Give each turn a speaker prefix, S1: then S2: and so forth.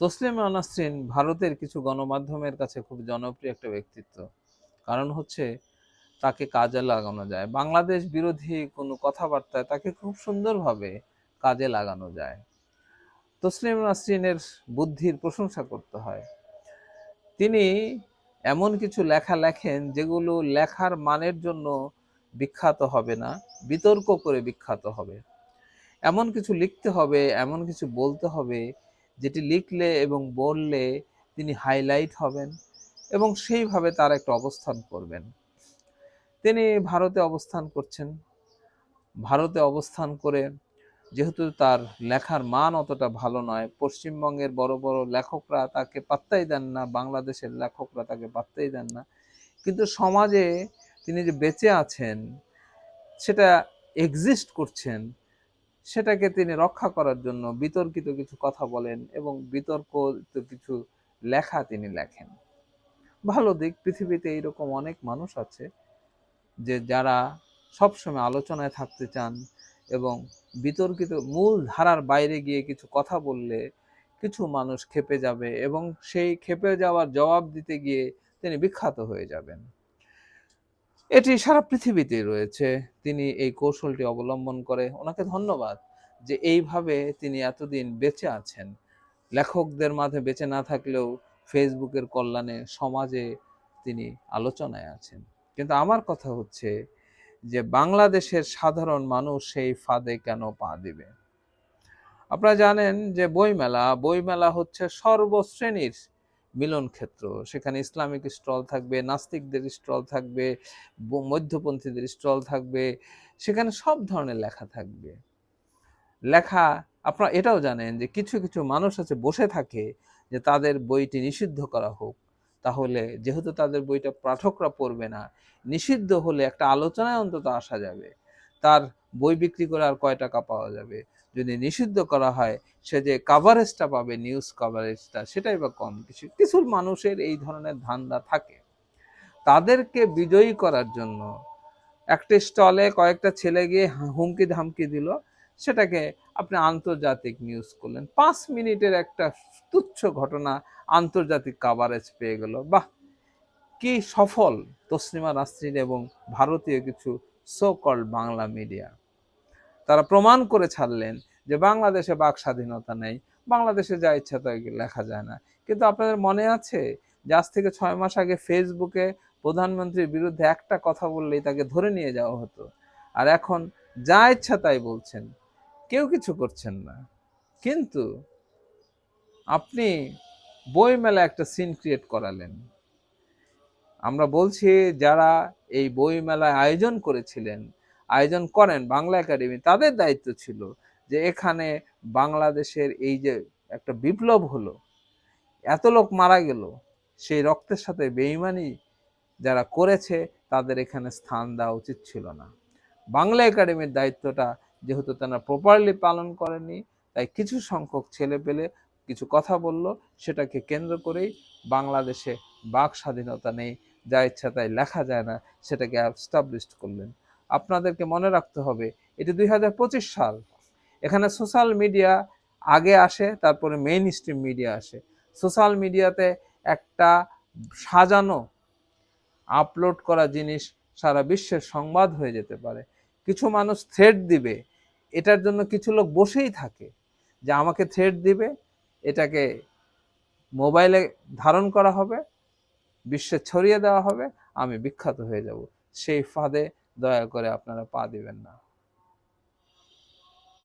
S1: তসলিমা নাসরিন ভারতের কিছু গণমাধ্যমের কাছে খুব জনপ্রিয় একটা ব্যক্তিত্ব। কারণ হচ্ছে তাকে কাজে লাগানো যায়। বাংলাদেশ বিরোধী কোনো কথাবার্তায় তাকে খুব সুন্দরভাবে কাজে লাগানো যায়। তসলিম নাসরিনের বুদ্ধির প্রশংসা করতে হয়। তিনি এমন কিছু লেখা লেখেন যেগুলো লেখার মানের জন্য বিখ্যাত হবে না, বিতর্ক করে বিখ্যাত হবে। এমন কিছু লিখতে হবে, এমন কিছু বলতে হবে যেটি লিখলে এবং বললে তিনি হাইলাইট হবেন এবং সেইভাবে তার একটা অবস্থান করবেন। তিনি ভারতে অবস্থান করছেন। ভারতে অবস্থান করে যেহেতু তার লেখার মান অতটা ভালো নয়, পশ্চিমবঙ্গের বড় বড় লেখকরা তাকে পাত্তাই দেন না, বাংলাদেশের লেখকরা তাকে পাত্তাই দেন না। কিন্তু সমাজে তিনি যে বেঁচে আছেন, সেটা এক্সিস্ট করছেন সেটাকে তিনি রক্ষা করার জন্য বিতর্কিত কিছু কথা বলেন এবং বিতর্কিত কিছু লেখা তিনি লেখেন। ভালো দিক, পৃথিবীতে এইরকম অনেক মানুষ আছে যে যারা সবসময় আলোচনায় থাকতে চান এবং বিতর্কিত মূল ধারার বাইরে গিয়ে কিছু কথা বললে কিছু মানুষ খেপে যাবে এবং সেই খেপে যাওয়ার জবাব দিতে গিয়ে তিনি বিখ্যাত হয়ে যাবেন। এটি সারা পৃথিবীতে রয়েছে। তিনি এই কৌশলটি অবলম্বন করে ওনাকে ধন্যবাদ যে এইভাবে তিনি এতদিন বেঁচে আছেন। লেখকদের মাঝে বেঁচে না থাকলেও ফেসবুকের কল্যাণে সমাজে তিনি আলোচনায় আছেন। কিন্তু আমার কথা হচ্ছে যে বাংলাদেশের সাধারণ মানুষ সেই ফাঁদে কেন পা দিবে? আপনারা জানেন যে বইমেলা বইমেলা হচ্ছে সর্বশ্রেণীর মিলন ক্ষেত্র, সেখানে ইসলামিক স্টল থাকবে, নাস্তিকদের স্টল থাকবে মধ্যপন্থীদের স্টল থাকবে, সেখানে সব ধরনের লেখা থাকবে। লেখা, আপনারা এটাও জানেন যে কিছু কিছু মানুষ আছে বসে থাকে যে তাদের বইটি নিষিদ্ধ করা হোক। তাহলে যেহেতু তাদের বইটা পাঠকরা পড়বে না, নিষিদ্ধ হলে একটা আলোচনায় অন্তত আসা যাবে। তার বই বিক্রি করে আর কয় টাকা পাওয়া যাবে? যদি নিষিদ্ধ করা হয়, সে যে কাভারেজটা পাবে নিউজ কাভারেজটা সেটাই বা কম কিছু। কিছু মানুষের এই ধরনের ধান্দা থাকে। তাদেরকে বিজয়ী করার জন্য একটা স্টলে কয়েকটা ছেলে গিয়ে হুমকি ধামকি দিল, সেটাকে আপনি আন্তর্জাতিক নিউজ করলেন। পাঁচ মিনিটের একটা তুচ্ছ ঘটনা আন্তর্জাতিক কাভারেজ পেয়ে গেল। বাহ! কি সফল তসলিমা নাসরিন এবং ভারতীয় কিছু সো কল্ড বাংলা মিডিয়া তারা প্রমাণ করে ছাড়লেন যে বাংলাদেশে বাক স্বাধীনতা নেই, বাংলাদেশে যা ইচ্ছা তাই লেখা যায় না। কিন্তু আপনাদের মনে আছে যে আজ থেকে ছয় মাস আগে ফেসবুকে প্রধানমন্ত্রীর বিরুদ্ধে একটা কথা বললেই তাকে ধরে নিয়ে যাওয়া হতো? আর এখন যা ইচ্ছা তাই বলছেন, কেউ কিছু করছেন না। কিন্তু আপনি বইমেলা একটা সিন ক্রিয়েট করালেন। আমরা বলছি যারা এই বই মেলায় আয়োজন করেছিলেন আয়োজন করেন বাংলা একাডেমি, তাদের দায়িত্ব ছিল যে এখানে বাংলাদেশের এই যে একটা বিপ্লব হলো, এত লোক মারা গেল, সেই রক্তের সাথে বেইমানি যারা করেছে, তাদের এখানে স্থান দেওয়া উচিত ছিল না। বাংলা একাডেমির দায়িত্বটা যেহেতু তারা প্রপারলি পালন করেনি, তাই কিছু সংখ্যক ছেলে পেলে কিছু কথা বলল, সেটাকে কেন্দ্র করেই বাংলাদেশে বাক স্বাধীনতা নেই, যা ইচ্ছা তাই লেখা যায় না, সেটাকে এস্টাবলিশড করলেন। আপনাদেরকে মনে রাখতে হবে, এটি দুই হাজার পঁচিশ সাল। এখানে সোশ্যাল মিডিয়া আগে আসে, তারপরে মেইন স্ট্রিম মিডিয়া আসে। সোশ্যাল মিডিয়াতে একটা সাজানো, আপলোড করা জিনিস সারা বিশ্বের সংবাদ হয়ে যেতে পারে। কিছু মানুষ থ্রেড দিবে, এটার জন্য কিছু লোক বসেই থাকে যে আমাকে থ্রেড দিবে, এটাকে মোবাইলে ধারণ করা হবে, বিশ্বে ছড়িয়ে দেওয়া হবে, আমি বিখ্যাত হয়ে যাব। সেই ফাঁদে দয়া করে আপনারা পা দিবেন না।